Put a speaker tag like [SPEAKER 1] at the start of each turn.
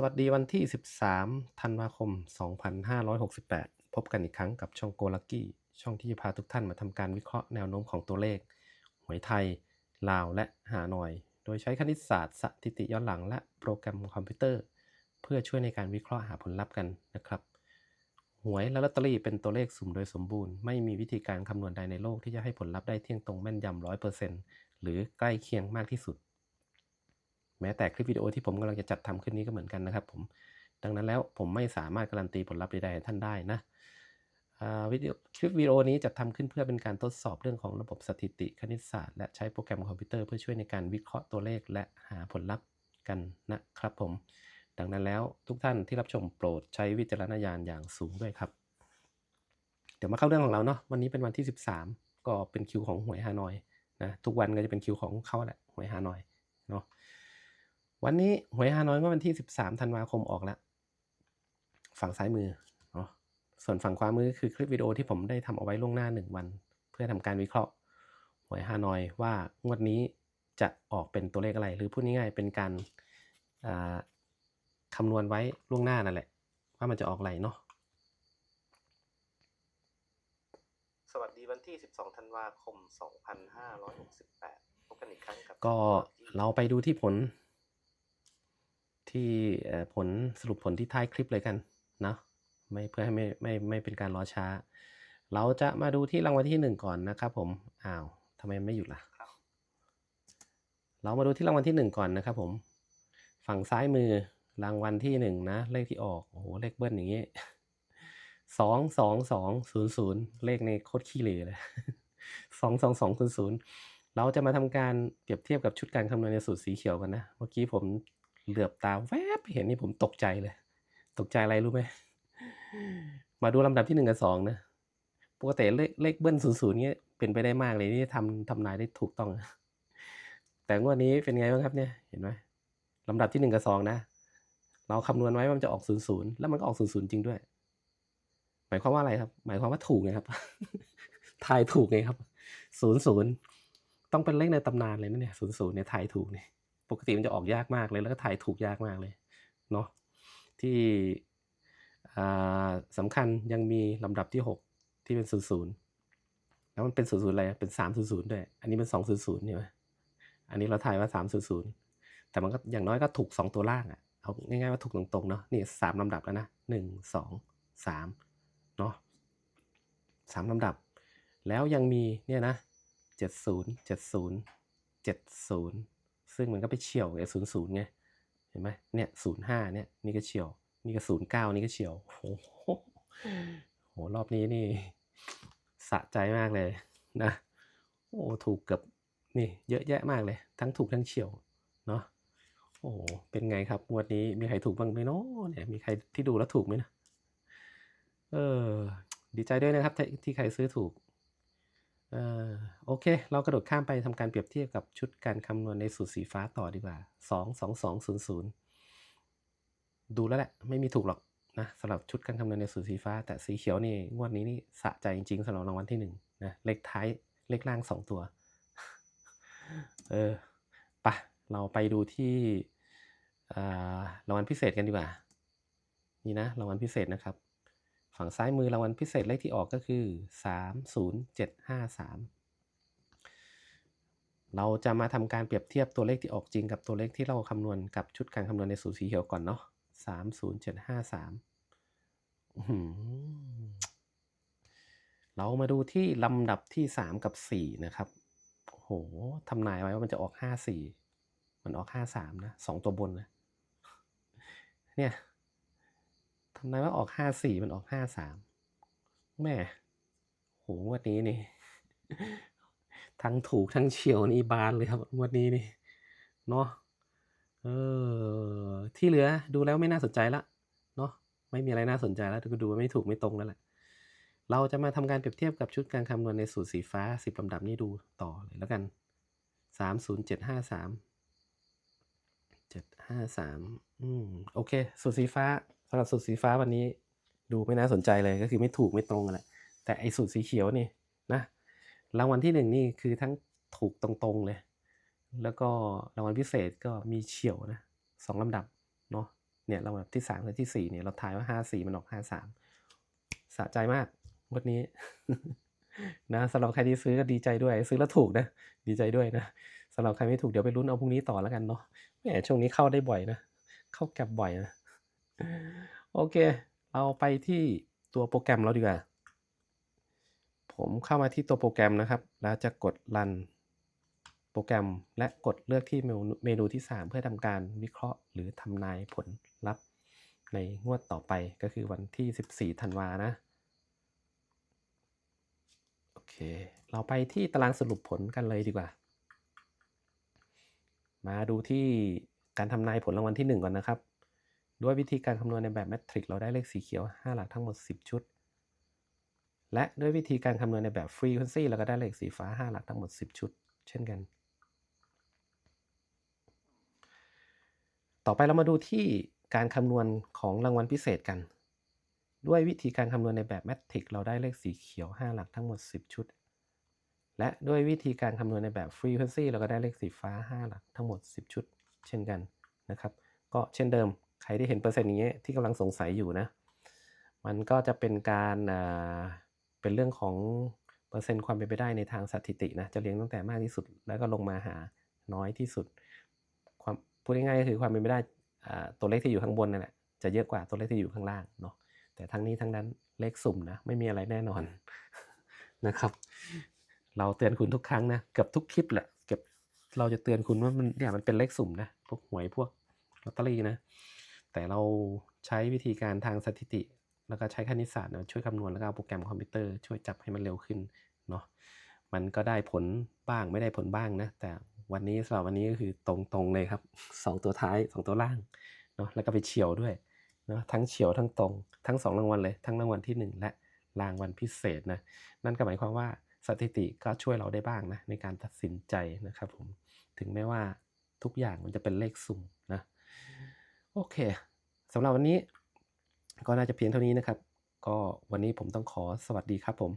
[SPEAKER 1] สวัสดีวันที่ 13 ธันวาคม 2568 พบกันอีกครั้งกับช่องโกลักกี้ ช่องที่จะพาทุกท่านมาทำการวิเคราะห์แนวโน้มของตัวเลข หวยไทย ลาวและหาหน่อย โดยใช้คณิตศาสตร์สถิติย้อนหลังและโปรแกรมคอมพิวเตอร์ เพื่อช่วยในการวิเคราะห์หาผลลัพธ์กันนะครับ หวยและลอตเตอรี่เป็นตัวเลขสุ่มโดยสมบูรณ์ ไม่มีวิธีการคำนวณใดในโลกที่จะให้ผลลัพธ์ได้เที่ยงตรงแม่นยำร้อยเปอร์เซ็นต์หรือใกล้เคียงมากที่สุด แม้แต่คลิปวิดีโอที่ผมกำลังจะจัดทำขึ้นนี้ก็เหมือนกันนะครับผมดังนั้นแล้วผมไม่สามารถการันตีผลลัพธ์ใดๆท่านได้นะวิดีโอคลิปวิดีโอนี้จัดทำขึ้นเพื่อเป็นการทดสอบเรื่องของระบบสถิติคณิตศาสตร์ และใช้โปรแกรมคอมพิวเตอร์เพื่อช่วยในการวิเคราะห์ตัวเลขและหาผลลัพธ์กันนะครับผม ดังนั้นแล้วทุกท่านที่รับชมโปรดใช้วิจารณญาณอย่างสูงด้วยครับ เดี๋ยวมาเข้าเรื่องของเราเนาะวันนี้เป็นวันที่ 13 ก็เป็นคิวของหวยฮานอยนะทุกวันก็จะเป็นคิวของเขาแหละหวยฮานอยเนาะ วันนี้หวยฮานอยเมื่อวันที่ 13 ธันวาคมออกแล้ว ฝั่งซ้ายมือเนาะส่วนฝั่งขวามือคือคลิปวิดีโอที่ผมได้ทำเอาไว้ล่วงหน้า 1 วัน เพื่อทำการวิเคราะห์หวยฮานอยว่างวดนี้จะออกเป็นตัวเลขอะไร หรือพูดง่ายๆเป็นการอ่าคำนวณไว้ล่วงหน้านั่นแหละ ว่ามันจะออกอะไรเนาะสวัสดีวันที่ 12 ธันวาคม 2568พบกันอีกครั้งกับก็เราไปดูที่ผล ที่ผลสรุปผลที่ท้ายคลิปเลยกันเนาะไม่เพื่อให้ไม่ไม่ไม่เป็นการรอช้า เราจะมาดูที่รางวัลที่หนึ่งก่อนนะครับผมอ้าวทำไมไม่หยุดล่ะ เรามาดูที่รางวัลที่หนึ่งก่อนนะครับผม ฝั่งซ้ายมือรางวัลที่หนึ่งนะ เลขที่ออกโอ้โหเลขเบิ้ลอย่างงี้สองสองสองศูนย์ศูนย์เลขในโคตรขี้เหร่เลยสองสองสองศูนย์ศูนย์เราจะมาทำการเปรียบเทียบกับชุดการคำนวณในสูตรสีเขียวกันนะ เมื่อกี้ผม เหลือบตาแวบเห็นนี่ผมตกใจเลย ตกใจอะไรรู้ไหม มาดูลำดับที่หนึ่งกับสองนะ ปกติเลขเลขเบิ้ลศูนย์ศูนย์เนี้ยเป็นไปได้มากเลยนี่ทำทำนายได้ถูกต้อง แต่งวดนี้เป็นไงบ้างครับเนี่ย เห็นไหมลำดับที่หนึ่งกับสองนะ เราคำนวณไว้ว่ามันจะออกศูนย์ศูนย์แล้วมันก็ออกศูนย์ศูนย์จริงด้วย หมายความว่าอะไรครับ หมายความว่าถูกไงครับ ทายถูกไงครับ ศูนย์ศูนย์ต้องเป็นเลขในตำนานเลยนะเนี่ยศูนย์ศูนย์เนี่ยทายถูกเนี่ย ปกติมันจะออกยากมากเลยแล้วก็ถ่ายถูกยากมากเลยเนาะที่สำคัญยังมีลำดับที่ 6 ที่เป็น 00 แล้วมันเป็น 00 อะไร เป็น 300 ด้วย อันนี้เป็น 200ใช่ไหมอันนี้เราถ่ายว่า 300 แต่มันก็อย่างน้อยก็ถูก 2 ตัวล่างอะ่ะ เอาง่ายๆว่าถูกตรงๆเนาะ นี่ 3ลำดับแล้วนะ 1 2 3 เนาะ3ลำดับ แล้วยังมีเนี่ยนะ 70 70 70 ซึ่งมันก็ไปเฉียวไอ้ศูนย์ศูนย์ไง เห็นไหมเนี่ยศูนย์ห้าเนี่ยนี่ก็เฉียว นี่ก็ศูนย์เก้านี่ก็เฉียวโอ้โหโหรอบนี้นี่สะใจมากเลยนะ โอ้ถูกเกับนี่เยอะแยะมากเลย ทั้งถูกทั้งเฉียวเนาะโอ้โหเป็นไงครับงวดนี้มีใครถูกบ้างไหมเนาะเนี่ยมีใครที่ดูแล้วถูกไหมนะเออดีใจด้วยนะครับที่ที่ใครซื้อถูก โอเค เรากระโดดข้ามไปทำการเปรียบเทียบกับชุดการคำนวณในสูตรสีฟ้าต่อดีกว่าสองสองสองศูนย์ศูนย์ดูแล้วแหละ ไม่มีถูกหรอกนะสำหรับชุดการคำนวณในสูตรสีฟ้า แต่สีเขียวนี่งวดนี้นี่สะใจจริงๆสำหรับรางวัลที่หนึ่งนะเลขท้ายเลขล่างสองตัว เออปะเราไปดูที่รางวัลพิเศษกันดีกว่า นี่นะรางวัลพิเศษนะครับ ฝั่งซ้ายมือรางวัลพิเศษเลขที่ออกก็คือ 30753 เราจะมาทำการเปรียบเทียบตัวเลขที่ออกจริงกับตัวเลขที่เราคำนวณกับชุดการคำนวณในสูตรสีเขียวก่อนเนาะ30753 เรามาดูที่ลำดับที่ 3 กับ 4 นะครับโอ้โหทำนายไว้ว่ามันจะออก 54 มันออก 53 นะสองตัวบนนะเนี่ย ทำนายว่าออกห้าสี่มันออกห้าสามแม่โหงวันนี้นี่ทั้งถูกทั้งเฉียวนี่บานเลยครับงวันนี้นี่เนาะเออที่เหลือดูแล้วไม่น่าสนใจละเนาะไม่มีอะไรน่าสนใจแล้วก็ดูว่าไม่ถูกไม่ตรงแล้วแหละเราจะมาทำการเปรียบเทียบกับชุดการคำนวณในสูตรสีฟ้าสิบลำดับนี้ดูต่อเลยแล้วกันสามศูนย์เจ็ดห้าสามเจ็ดห้าสามอืม โอเค สูตรสีฟ้า สำหรับสูตรสีฟ้าวันนี้ดูไม่น่าสนใจเลยก็คือไม่ถูกไม่ตรงกันแหละแต่ไอ้สูตรสีเขียวนี่นะรางวัลที่หนึ่งนี่คือทั้งถูกตรงๆเลย แล้วก็รางวัลพิเศษก็มีเฉียวนะสองลำดับเนาะเนี่ยราแบบที่สามกับที่สี่เนี่ยเราทายว่าห้าสี่มันออกห้าสามสะใจมากงวันนี้นะสำหรับใครที่ซื้อก็ดีใจด้วย ซื้อแล้วถูกนะ ดีใจด้วยนะสำหรับใครไม่ถูกเดี๋ยวไปลุ้นเอาพรุ่งนี้ต่อแล้วกันเนาะแหมช่วงนี้เข้าได้บ่อยนะ เข้าแก็บบ่อยนะ โอเค เราไปที่ตัวโปรแกรมเราดีกว่า ผมเข้ามาที่ตัวโปรแกรมนะครับ แล้วจะกดรันโปรแกรมและกดเลือกที่เมนูเมนูที่ 3 เพื่อทำการวิเคราะห์หรือทำนายผลลัพธ์ในงวดต่อไปก็คือวันที่ 14 ธันวานะ โอเค เราไปที่ตารางสรุปผลกันเลยดีกว่า มาดูที่การทำนายผลรางวัลที่ 1 ก่อนนะครับ ด้วยวิธีการคำนวณในแบบแมทริกเราได้เลขสีเขียว 5 หลักทั้งหมด 10 ชุด และด้วยวิธีการคำนวณในแบบ Frequency เราก็ได้เลขสีฟ้า 5 หลักทั้งหมด 10 ชุด เช่นกัน ต่อไปเรามาดูที่การคำนวณของรางวัลพิเศษกัน ด้วยวิธีการคำนวณในแบบแมทริกเราได้เลขสีเขียว 5 หลักทั้งหมด 10 ชุด และด้วยวิธีการคำนวณในแบบ Frequency เราก็ได้เลขสีฟ้า 5 หลักทั้งหมด 10 ชุด เช่นกันนะครับ ก็เช่นเดิม ใครที่เห็นเปอร์เซ็นต์อย่างเงี้ยที่กำลังสงสัยอยู่นะ มันก็จะเป็นการเป็นเรื่องของเปอร์เซ็นต์ความเป็นไปได้ในทางสถิตินะจะเรียงตั้งแต่มากที่สุด แล้วก็ลงมาหาน้อยที่สุดความพูดง่ายๆก็คือความเป็นไปได้ตัวเลขที่อยู่ข้างบนนั่นแหละจะเยอะกว่าตัวเลขที่อยู่ข้างล่างเนาะแต่ทั้งนี้ทั้งนั้นเลขสุ่มนะไม่มีอะไรแน่นอนนะครับ เราเตือนคุณทุกครั้งนะเกือบทุกคลิปแหละเก็บเราจะเตือนคุณว่ามันเนี่ยมันเป็นเลขสุ่มนะพวกหวยพวกลอตเตอรี่นะ แต่เราใช้วิธีการทางสถิติ แล้วก็ใช้คณิตศาสตร์ช่วยคำนวณแล้วก็เอาโปรแกรมคอมพิวเตอร์ช่วยจับให้มันเร็วขึ้นเนาะมันก็ได้ผลบ้างไม่ได้ผลบ้างนะ แต่วันนี้สำหรับวันนี้ก็คือตรงๆเลยครับสองตัวท้ายสองตัวล่างเนาะแล้วก็ไปเฉียวด้วยเนาะทั้งเฉียวทั้งตรง ทั้งสองรางวัลเลย ทั้งรางวัลที่หนึ่งและรางวัลพิเศษนะนั่นก็หมายความว่าสถิติก็ช่วยเราได้บ้างนะในการตัดสินใจนะครับผมถึงแม้ว่าทุกอย่างมันจะเป็นเลขสุ่มนะ โอเคสำหรับวันนี้ก็น่าจะเพียงเท่านี้นะครับ ก็วันนี้ผมต้องขอสวัสดีครับผม